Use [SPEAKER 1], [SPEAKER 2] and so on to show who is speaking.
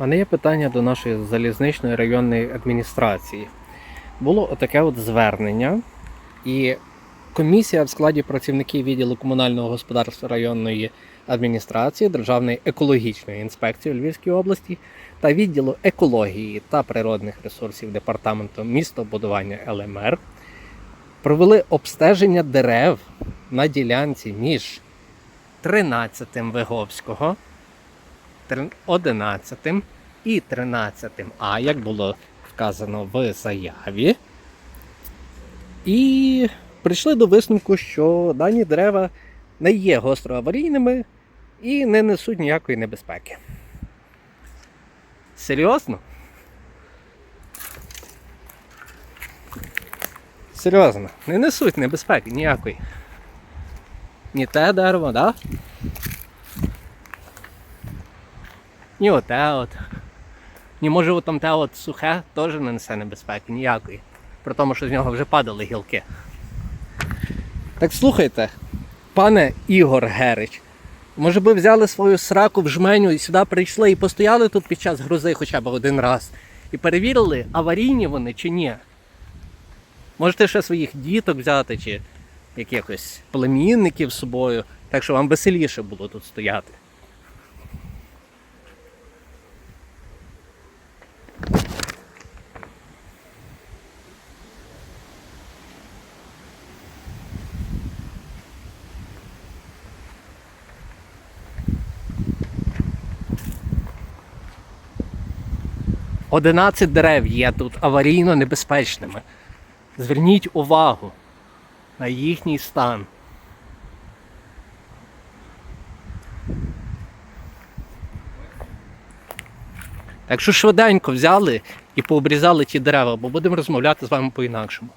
[SPEAKER 1] У мене є питання до нашої залізничної районної адміністрації. Було отаке от звернення, і комісія в складі працівників відділу комунального господарства районної адміністрації Державної екологічної інспекції у Львівській області та відділу екології та природних ресурсів департаменту містобудування ЛМР провели обстеження дерев на ділянці між 13 Виговського, 11 і 13 А, як було вказано в заяві. І прийшли до висновку, що дані дерева не є гостроаварійними і не несуть ніякої небезпеки. Серйозно? Серйозно, не несуть небезпеки ніякої. Ні те дерево, да? Ні оте от. Ні, може от там те от сухе теж не несе небезпеки ніякої. При тому, що з нього вже падали гілки. Так слухайте, пане Ігор Герич, може би взяли свою сраку в жменю і сюди прийшли і постояли тут під час грози хоча б один раз. І перевірили, аварійні вони чи ні. Можете ще своїх діток взяти чи якихось племінників з собою, так що вам веселіше було тут стояти. Одинадцять дерев є тут аварійно небезпечними. Зверніть увагу на їхній стан. Так що швиденько взяли і пообрізали ті дерева, бо будемо розмовляти з вами по-інакшому.